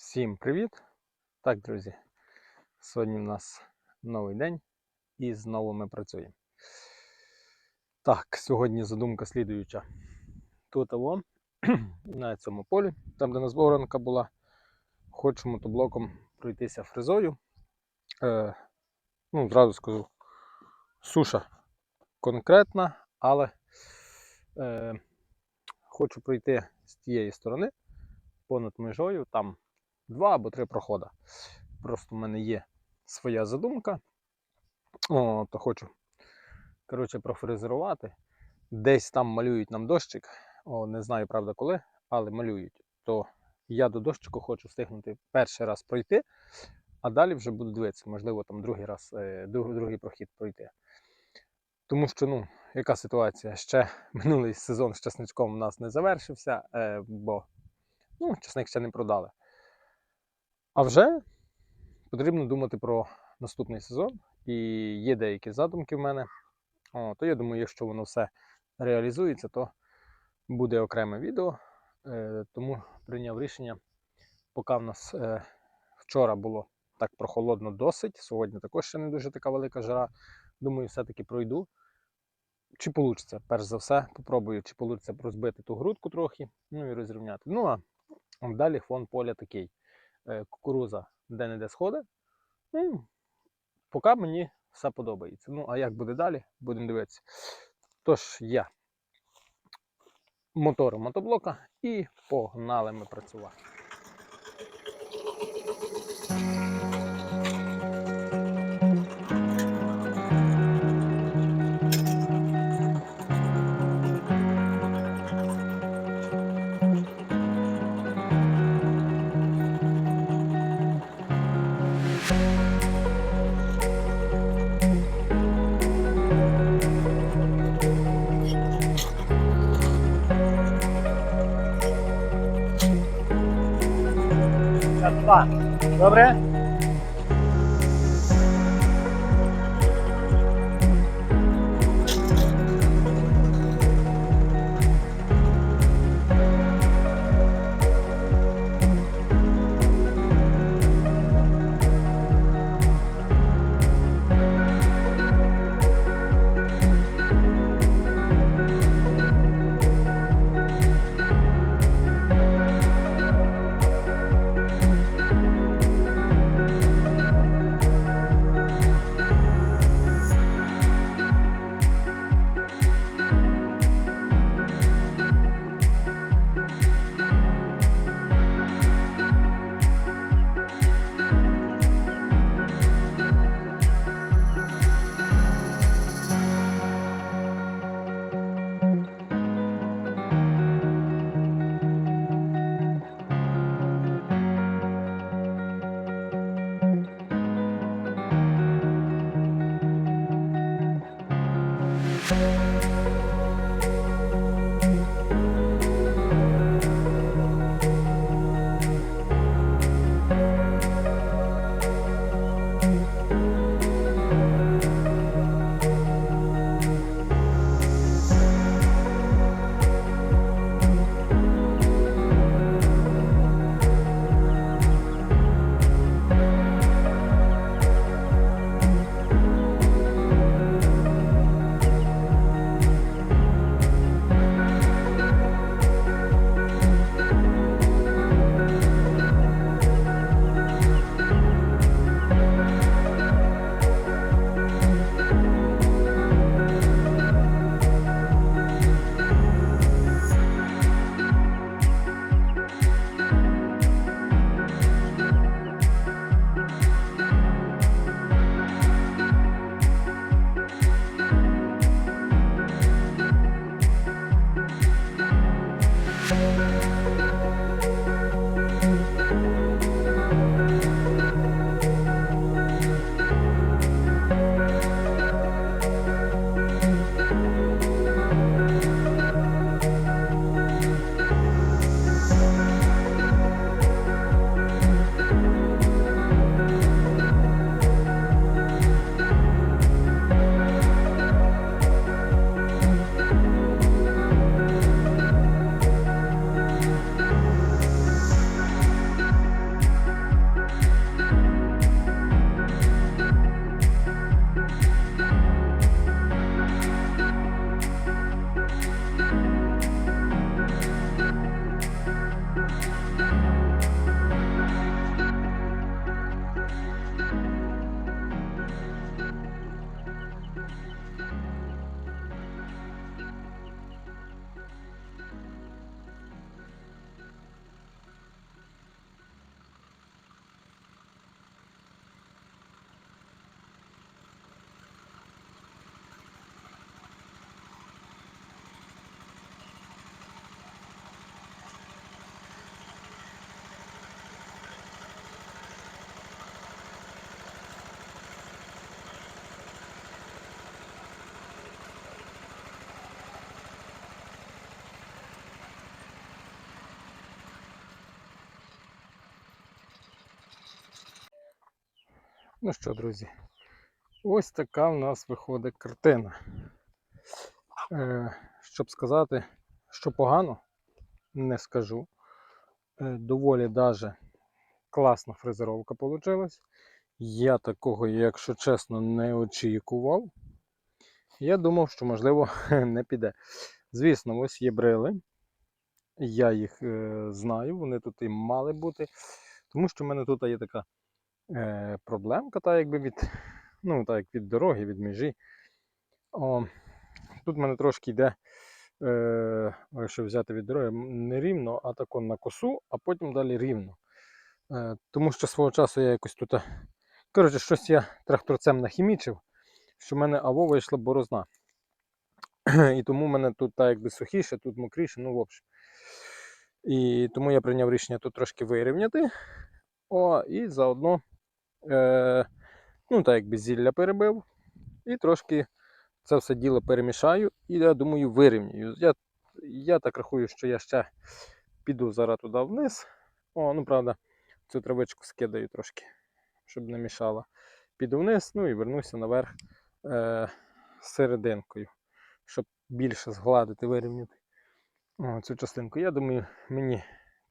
Всім привіт! Так, друзі, сьогодні в нас новий день і знову ми працюємо. Так, сьогодні задумка слідуюча. Тут аво, на цьому полі, там де у нас воронка була, хочу мотоблоком пройтися фрезою. Е, ну, зразу скажу, суша конкретна, але е, хочу пройти з тієї сторони понад межою, там два або три проходи. Просто в мене є своя задумка. О, то хочу коротше, профрезерувати. Десь там малюють нам дощик. О, не знаю, правда, коли, але малюють. То я до дощику хочу встигнути перший раз пройти, а далі вже буду дивитися, можливо, там другий раз, е, другий прохід пройти. Тому що, ну, яка ситуація? Ще минулий сезон з часничком у нас не завершився, е, бо ну, часник ще не продали. А вже потрібно думати про наступний сезон. І є деякі задумки в мене. О, то я думаю, якщо воно все реалізується, то буде окреме відео. Е, тому прийняв рішення, поки в нас е, вчора було так прохолодно досить, сьогодні також ще не дуже така велика жара. Думаю, все-таки пройду. Чи вийде, перш за все, попробую, чи вийде розбити ту грудку трохи, ну і розрівняти. Ну а далі фон поля такий кукуруза де-не-де сходить. Ну, поки мені все подобається. Ну, а як буде далі, будемо дивитися. Тож я мотор мотоблока і погнали ми працювати. Добре? Ну що, друзі, ось така в нас виходить картина. Е, щоб сказати, що погано, не скажу. Е, доволі даже класна фрезеровка вийшла. Я такого, якщо чесно, не очікував. Я думав, що можливо не піде. Звісно, ось є брили. Я їх е, знаю, вони тут і мали бути. Тому що в мене тут є така е, проблемка, та якби від, ну, так, від дороги, від межі. О, тут в мене трошки йде, е, якщо взяти від дороги, не рівно, а тако на косу, а потім далі рівно. Е, тому що свого часу я якось тут. е, Коротше, щось я тракторцем нахімічив, що в мене аво вийшла борозна. І тому в мене тут так якби сухіше, тут мокріше, ну в общем. І тому я прийняв рішення тут трошки вирівняти. О, і заодно, е, ну так якби зілля перебив. І трошки це все діло перемішаю. І я думаю, вирівнюю. Я, я так рахую, що я ще піду зараз туди вниз. О, ну правда, цю травичку скидаю трошки, щоб не мішала. Піду вниз, ну і вернуся наверх е, серединкою, щоб більше згладити, вирівняти о, цю частинку. Я думаю, мені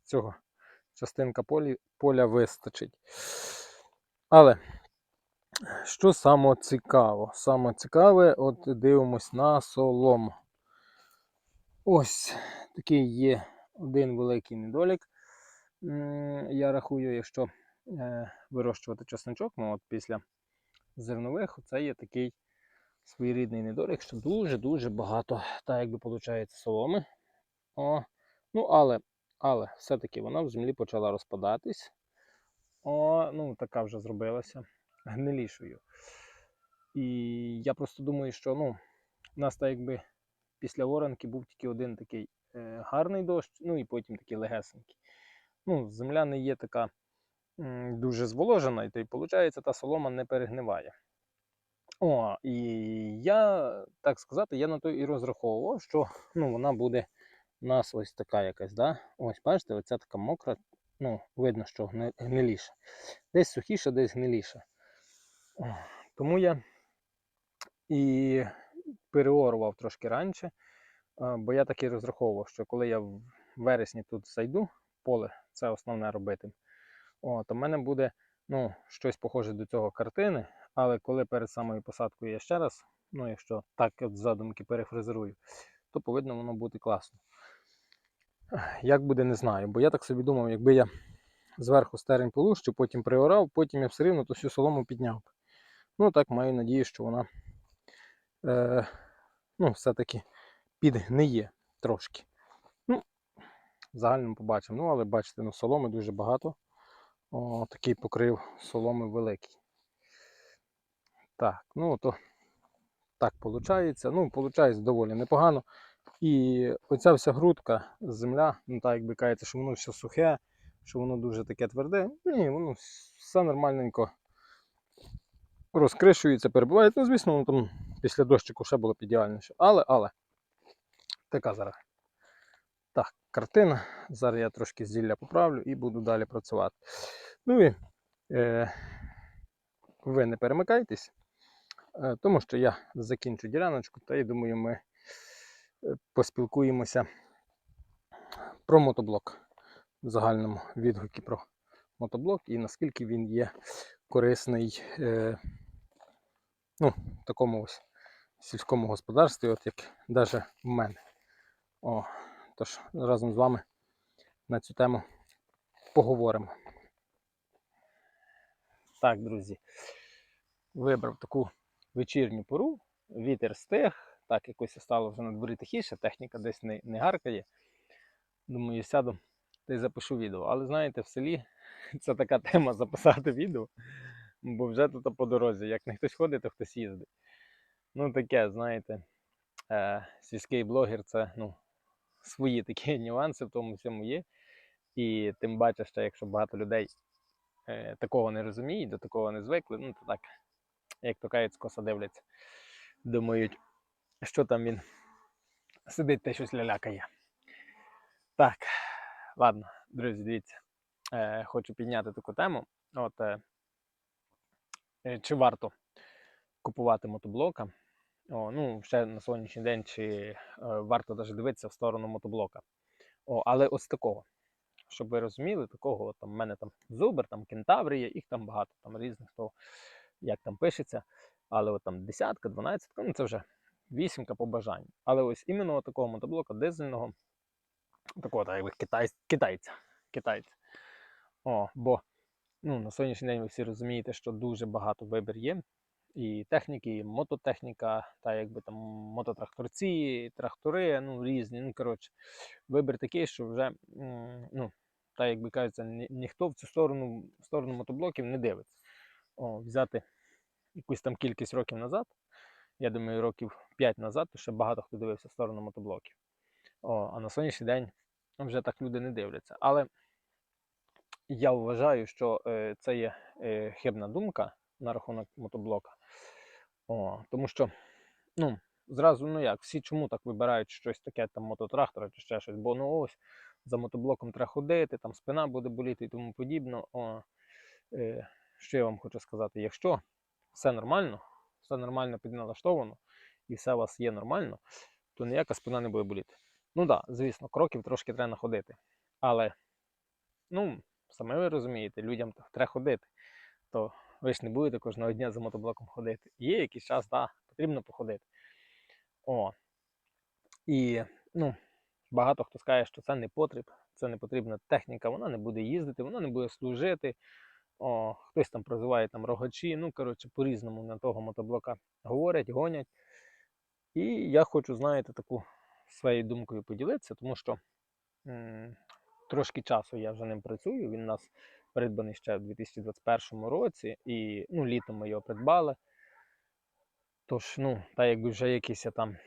цього частинка полі, поля вистачить. Але що саме цікаво? Саме цікаве, от дивимось на солому. Ось такий є один великий недолік. Я рахую, якщо е, вирощувати чесночок, ну от після зернових, це є такий своєрідний недолік, що дуже-дуже багато, так якби виходить, соломи. О, ну, але, але все-таки вона в землі почала розпадатись. О, ну, така вже зробилася гнилішою. І я просто думаю, що ну, у нас так якби після оранки був тільки один такий е, гарний дощ, ну і потім такий легесенький. Ну, земля не є така м, дуже зволожена, і то й виходить, та солома не перегниває. О, і я, так сказати, я на то і розраховував, що ну, вона буде у нас ось така якась, да? Ось, бачите, оця така мокра, ну, видно, що гни- гниліша. Десь сухіша, десь гниліша. О, Тому я і переорував трошки раніше, бо я так і розраховував, що коли я в вересні тут зайду, поле, це основне робити, то в мене буде ну, щось похоже до цього картини, але коли перед самою посадкою я ще раз, ну якщо так от задумки перефразирую, то повинно воно бути класно. Як буде, не знаю. Бо я так собі думав, якби я зверху стерень полущу, потім приорав, потім я все рівно ту всю солому підняв. Ну так маю надію, що вона е, ну, все-таки підгниє трошки. Ну, в загальному побачимо. Ну, але бачите, ну, соломи дуже багато. О, такий покрив соломи великий. Так, ну то так виходить. Ну, виходить доволі непогано. І оця вся грудка, земля, ну так якби кажеться, що воно все сухе, що воно дуже таке тверде. Ні, воно все нормальненько розкришується, перебуває. Ну, звісно, воно там після дощику ще було б ідеальніше. Але, але, така зараз. Так, картина. Зараз я трошки зілля поправлю і буду далі працювати. Ну і е, ви не перемикайтесь, е, тому що я закінчу діляночку, та я думаю, ми поспілкуємося про мотоблок в загальному відгукі про мотоблок і наскільки він є корисний е, ну, такому ось сільському господарстві, от як навіть в мене. О, тож разом з вами на цю тему поговоримо. Так, друзі, вибрав таку вечірню пору, вітер стих, так якось стало вже на дворі тихіше, техніка десь не, не гаркає. Думаю, сяду та й запишу відео. Але знаєте, в селі це така тема записати відео, бо вже тут по дорозі. Як не хтось ходить, то хтось їздить. Ну таке, знаєте, е, сільський блогер це ну, свої такі нюанси в тому всьому є. І тим паче, ще якщо багато людей е, такого не розуміють, до такого не звикли, ну то так, як то кажуть, скоса дивляться. Думають, що там він сидить та щось лялякає. Так, ладно, друзі, дивіться. Е, хочу підняти таку тему. От, е, е, чи варто купувати мотоблока. О, ну, ще на сьогоднішній день, чи е, варто навіть дивитися в сторону мотоблока. О, але ось такого. Щоб ви розуміли, такого там в мене там зубр, там кентаври є, їх там багато, там різних, то як там пишеться. Але от там десятка, дванадцятка, ну це вже вісімка по бажанню. Але ось іменно такого мотоблока дизельного, такого так, якби китай, китайця. китайця. О, бо ну, на сьогоднішній день ви всі розумієте, що дуже багато вибір є. І техніки, і мототехніка, та якби там мототракторці, трактори, ну різні. Ну, коротше, вибір такий, що вже, ну, та якби кажеться, ні, ніхто в цю сторону, в сторону мотоблоків не дивиться. О, взяти якусь там кількість років назад, я думаю, років 5 назад, то ще багато хто дивився в сторону мотоблоків. О, а на сьогоднішній день вже так люди не дивляться. Але я вважаю, що е, це є е, хибна думка на рахунок мотоблока. О, тому що, ну, зразу, ну як, всі чому так вибирають щось таке, там мототрактора чи ще щось, бо ну ось за мотоблоком треба ходити, там спина буде боліти і тому подібно. О, е, що я вам хочу сказати? Якщо все нормально, все нормально підналаштовано і все у вас є нормально, то ніяка спина не буде боліти. Ну так, да, звісно, кроків трошки треба находити. Але, ну, саме ви розумієте, людям треба ходити. То ви ж не будете кожного дня за мотоблоком ходити. Є якийсь час, так, потрібно походити. О. І ну, багато хто скаже, що це не потріб, це не потрібна техніка, вона не буде їздити, вона не буде служити. О, хтось там прозиває там рогачі. Ну, коротше, по-різному на того мотоблока говорять, гонять. І я хочу, знаєте, таку своєю думкою поділитися, тому що м- трошки часу я вже ним працюю. Він у нас придбаний ще в 2021 році, і ну, літом ми його придбали. Тож, ну, та якби вже якийсь там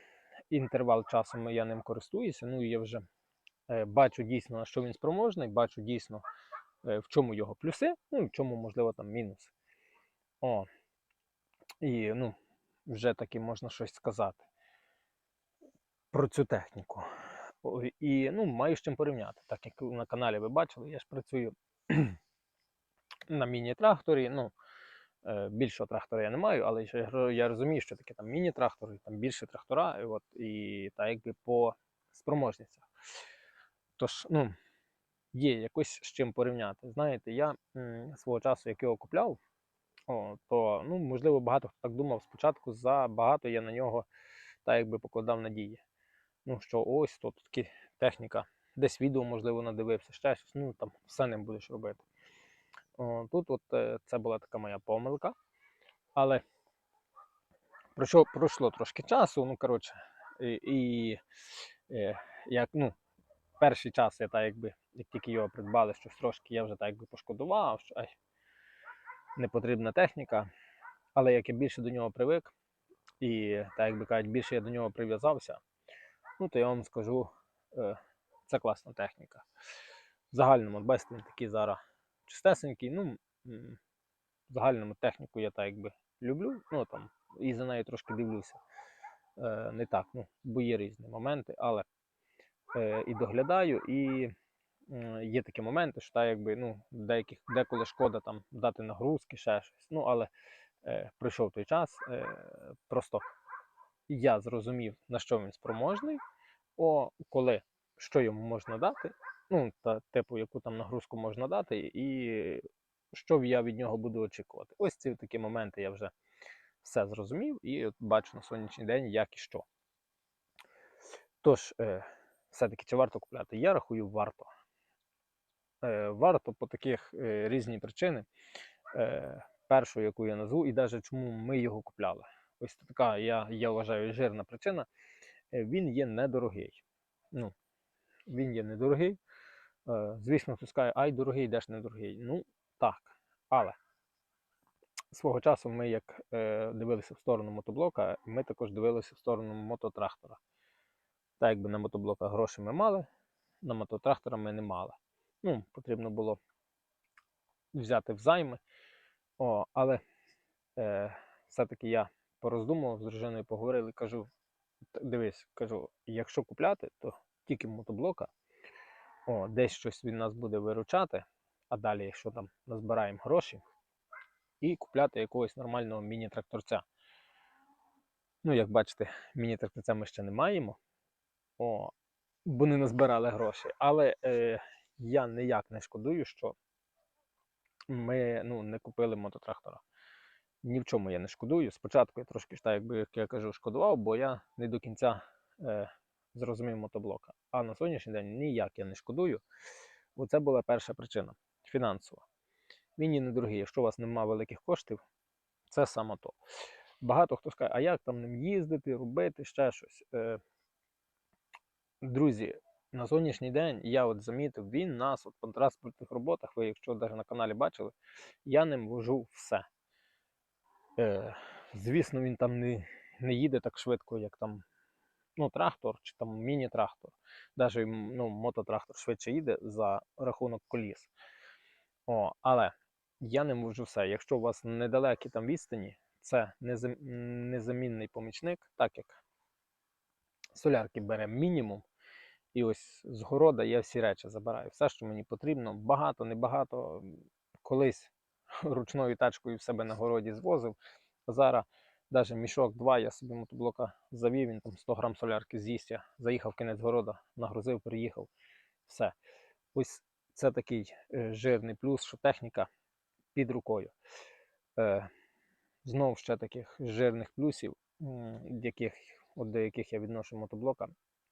інтервал часу я ним користуюся. Ну і я вже е, бачу дійсно, на що він спроможний, бачу дійсно, в чому його плюси, ну і в чому, можливо, там мінуси. О, і ну, вже таки можна щось сказати про цю техніку. І ну, маю з чим порівняти. Так як на каналі ви бачили, я ж працюю на міні-тракторі. Ну, е, більшого трактора я не маю, але я розумію, що таке там міні-трактори, там більше трактора, і, от, і та якби по спроможностях. Тож, ну, є якось з чим порівняти. Знаєте, я м, свого часу, як його купляв, о, то ну, можливо багато хто так думав спочатку, за багато я на нього та якби покладав надії. Ну, що ось тут таки техніка, десь відео, можливо, надивився, ще щось, ну там все ним будеш робити. О, тут от, е, це була така моя помилка. Але пройшло, пройшло трошки часу, ну, коротше, і, і е, як, ну, перший час я так якби, як тільки його придбали, щось трошки я вже так якби пошкодував, що ай, не потрібна техніка. Але як я більше до нього привик, і так якби кажуть, більше я до нього прив'язався, ну то я вам скажу, е, це класна техніка. В загальному, бачите, він такий зараз чистесенький. Ну, в загальному техніку я так якби люблю, ну там, і за нею трошки дивлюся. Е, не так, ну, бо є різні моменти, але е, і доглядаю, і є такі моменти, що так, якби, ну, деяких, деколи шкода там дати нагрузки, ще щось. Ну, але е, пройшов той час, е, просто я зрозумів, на що він спроможний, о, коли що йому можна дати, ну, та типу, яку там нагрузку можна дати, і що я від нього буду очікувати. Ось ці такі моменти я вже все зрозумів і от бачу на сьогоднішній день, як і що. Тож, е, все-таки чи варто купляти? Я рахую, варто. Е, варто по таких е, різні причини. Е, першу, яку я назву, і навіть чому ми його купляли. Ось така, я, я вважаю, жирна причина. Він є недорогий. Ну, він є недорогий. Звісно, скаже, ай, дорогий, де ж недорогий. Ну, так. Але свого часу ми, як дивилися в сторону мотоблока, ми також дивилися в сторону мототрактора. Так, якби на мотоблока гроші ми мали, на мототрактора ми не мали. Ну, потрібно було взяти взайми. О, але е, все-таки я пороздумував з дружиною, поговорили, кажу: дивись, кажу, якщо купляти, то тільки мотоблока. О, десь щось він нас буде виручати, а далі, якщо там назбираємо гроші, і купляти якогось нормального міні-тракторця. Ну, як бачите, міні-тракторця ми ще не маємо, о, бо не назбирали гроші. Але е, я ніяк не шкодую, що ми ну, не купили мототрактора. Ні в чому я не шкодую. Спочатку я трошки так, якби як я кажу, шкодував, бо я не до кінця е, зрозумів мотоблока. А на сьогоднішній день ніяк я не шкодую. Оце була перша причина фінансова. Він і недорогий. Якщо у вас немає великих коштів, це саме то. Багато хто скаже, а як там ним їздити, робити, ще щось. Е, друзі, на сьогоднішній день я от замітив, він нас от по транспортних роботах, ви якщо навіть на каналі бачили, я ним вожу все. Е, звісно, він там не, не їде так швидко, як там ну, трактор чи там міні-трактор. Навіть ну, мототрактор швидше їде за рахунок коліс. О, але я не можу все. Якщо у вас недалекі там відстані, це незам- незамінний помічник, так як солярки бере мінімум. І ось з города я всі речі забираю. Все, що мені потрібно, багато, небагато. Колись ручною тачкою в себе на городі звозив. А зараз навіть мішок два я собі мотоблока завів, він там 100 грам солярки з'їсть. Я заїхав кінець города, нагрузив, приїхав. Все. Ось це такий е, жирний плюс, що техніка під рукою. Е, знову ще таких жирних плюсів, яких, от до яких я відношу мотоблока,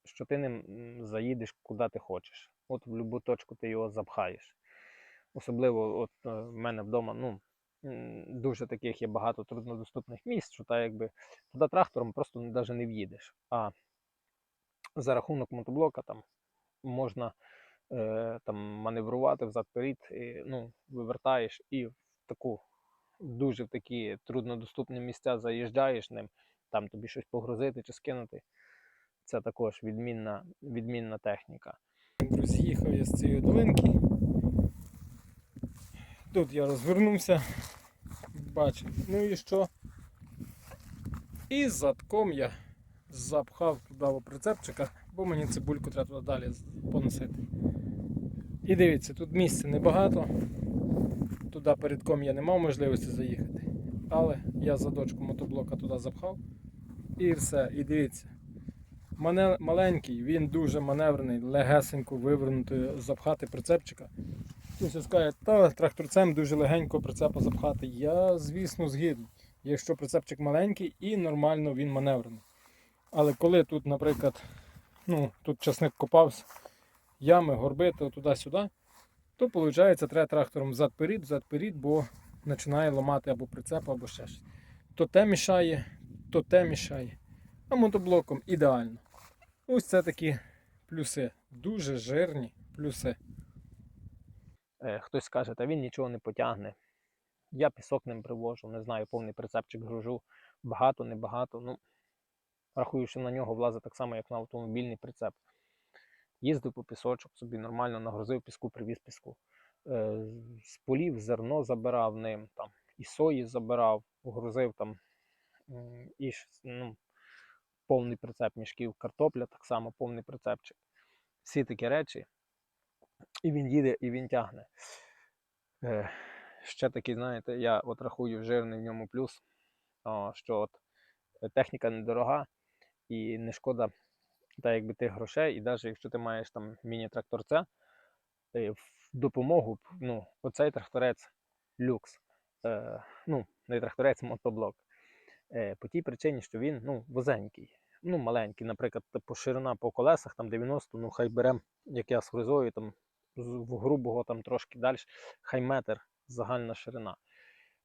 що ти ним заїдеш куди ти хочеш. От в будь-яку точку ти його запхаєш. Особливо от е, в мене вдома, ну, дуже таких є багато труднодоступних місць, що та якби туди трактором просто навіть не в'їдеш. А за рахунок мотоблока там можна е, там маневрувати взад-перед, і, ну, вивертаєш і в таку дуже в такі труднодоступні місця заїжджаєш ним, там тобі щось погрузити чи скинути. Це також відмінна, відмінна техніка. Друзі, їхав я з цієї долинки. Тут я розвернувся, бачив. Ну і що? І задком я запхав туди прицепчика, бо мені цибульку треба туди далі поносити. І дивіться, тут місця небагато. Туди передком я не мав можливості заїхати. Але я задочку мотоблока туди запхав. І все. І дивіться. Мане- маленький, він дуже маневрений, легесенько вивернути, запхати прицепчика. Хтось скаже, та тракторцем дуже легенько прицепа запхати. Я, звісно, згідний. Якщо прицепчик маленький і нормально він маневрений. Але коли тут, наприклад, ну, тут часник копався, ями, горби, то туди-сюди, то виходить, треба трактором взад-перед, взад-перед, бо починає ламати або прицеп, або ще щось. То те мішає, то те мішає. А мотоблоком ідеально. Ось це такі плюси. Дуже жирні плюси. Е, хтось скаже, та він нічого не потягне. Я пісок ним привожу, не знаю, повний прицепчик гружу. Багато, небагато. Ну, рахую, що на нього влазить так само, як на автомобільний прицеп. Їздив по пісочок, собі нормально нагрузив піску, привіз піску. Е, з полів зерно забирав ним, там, і сої забирав, грузив там і ну, повний прицеп мішків, картопля так само, повний прицепчик. Всі такі речі. І він їде, і він тягне. Е, ще такий, знаєте, я от рахую жирний в ньому плюс, о, що от е, техніка недорога і не шкода та якби тих грошей, і навіть якщо ти маєш там міні-тракторця, е, в допомогу, ну, оцей тракторець люкс. Е, ну, не тракторець, мотоблок. Е, по тій причині, що він ну, возенький. Ну, маленький, наприклад, по ширина по колесах там 90, ну хай беремо, як я з фрезою, там в грубого там трошки далі, хай метр загальна ширина.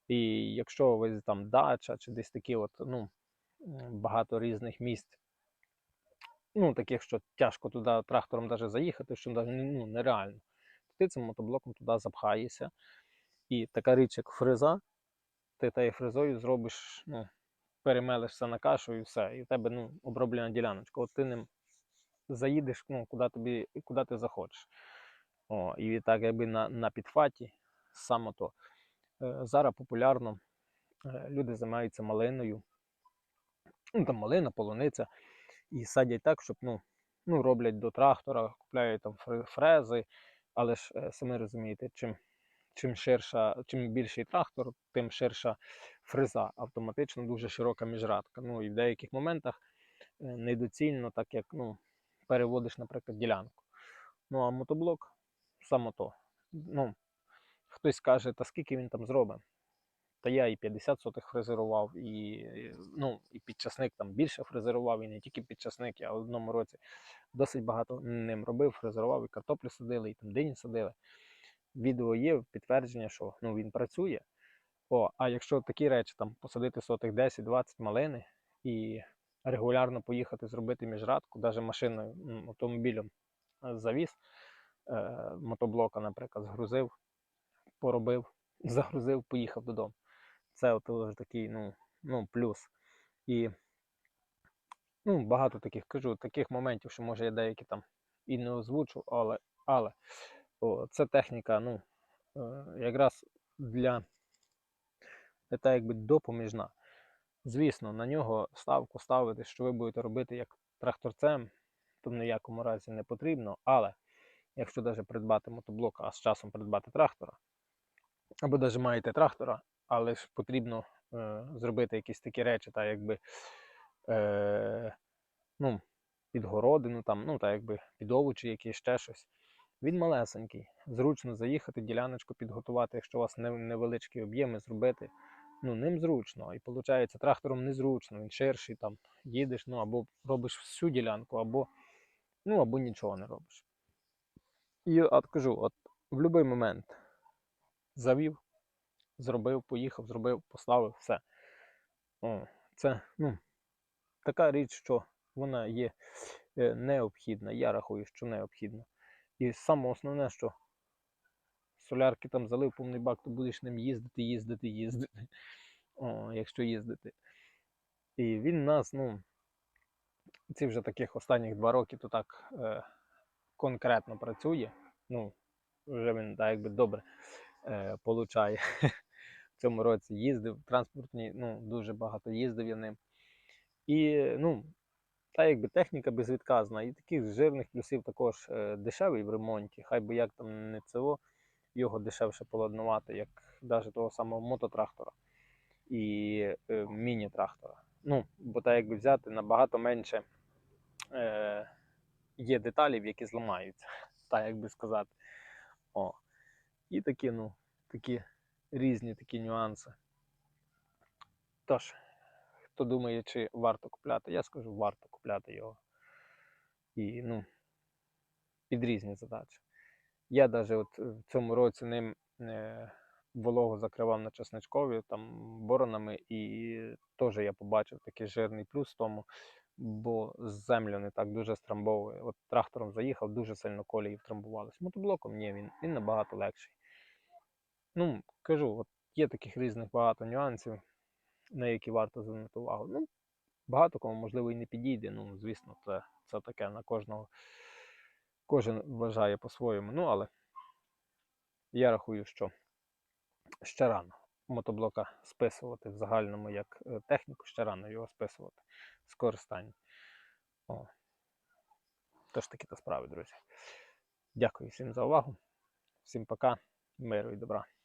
І якщо ви там дача чи десь такі от, ну, багато різних місць, ну, таких, що тяжко туди трактором даже заїхати, що ну, нереально, то ти цим мотоблоком туди запхаєшся. І така річ, як фреза, ти тією фрезою зробиш, ну, перемелишся на кашу і все. І в тебе ну, оброблена діляночка. От ти ним заїдеш, ну, куди тобі, куди ти захочеш. О, і так якби на, на підфаті саме то. Е, зараз популярно е, люди займаються малиною. Ну, там малина, полуниця. І садять так, щоб ну, ну, роблять до трактора, купляють там фрези, але ж е, самі розумієте, чим чим ширша, чим більший трактор, тим ширша фреза. Автоматично дуже широка міжрадка. Ну і в деяких моментах е, недоцільно, так як ну, переводиш, наприклад, ділянку. Ну а мотоблок само то. Ну, хтось каже, та скільки він там зробить. Та я і 50 сотих фрезерував, і, ну, і підчасник там більше фрезерував, і не тільки підчасник. Я в одному році досить багато ним робив, фрезерував, і картоплю садили, і там дині садили. Відео є, підтвердження, що ну, він працює. О, а якщо такі речі, там посадити сотих 10-20 малини і регулярно поїхати зробити міжрадку, навіть машиною, автомобілем е, завіз, е, мотоблока, наприклад, згрузив, поробив, загрузив, поїхав додому. Це от вже такий ну, ну, плюс. І ну, багато таких кажу, таких моментів, що може я деякі там і не озвучу, але, але о, це техніка, ну, е, якраз для це якби допоміжна. Звісно, на нього ставку ставити, що ви будете робити як тракторцем, то в ніякому разі не потрібно. Але якщо навіть придбати мотоблок, а з часом придбати трактора, або навіть маєте трактора, але ж потрібно е, зробити якісь такі речі, так якби е, ну, під городину, там, ну, так якби під овочі, якісь ще щось. Він малесенький, зручно заїхати, діляночку підготувати, якщо у вас невеличкі об'єми зробити. Ну, ним зручно. І виходить, трактором незручно, він ширший, там їдеш, ну або робиш всю ділянку, або, ну, або нічого не робиш. І от кажу, от в будь-який момент завів, зробив, поїхав, зробив, поставив, все. О, це ну, така річ, що вона є е, необхідна. Я рахую, що необхідна. І саме основне, що солярки там залив повний бак, то будеш ним їздити, їздити, їздити. О, якщо їздити. І він нас, ну, ці вже таких останніх два роки, то так е, конкретно працює. Ну, вже він так якби добре е, получає. В цьому році їздив транспортні, ну, дуже багато їздив я ним. І, ну, та якби техніка безвідказна. І таких жирних плюсів також е, дешевий в ремонті. Хай би як там не ЦО, його дешевше поладнувати, як навіть того самого мототрактора і е, міні-трактора. Ну, бо так якби взяти набагато менше е, є деталів, які зламаються, так як би сказати. О. І такі, ну, такі різні такі нюанси. Тож, хто думає, чи варто купляти, я скажу, варто купляти його. І ну, під різні задачі. Я навіть от в цьому році ним е, вологу закривав на чесничкові там боронами, і теж я побачив такий жирний плюс в тому, бо землю не так дуже страмбовує. От трактором заїхав, дуже сильно колії втрамбувалися. Мотоблоком ні, він, він набагато легший. Ну, кажу, от є таких різних багато нюансів, на які варто звернути увагу. Ну, багато кому, можливо, і не підійде. Ну, звісно, це, це таке на кожного. Кожен вважає по-своєму. Ну, але я рахую, що ще рано мотоблока списувати в загальному як е, техніку, ще рано його списувати з користання. О. Тож такі то справи, друзі. Дякую всім за увагу. Всім пока, миру і добра.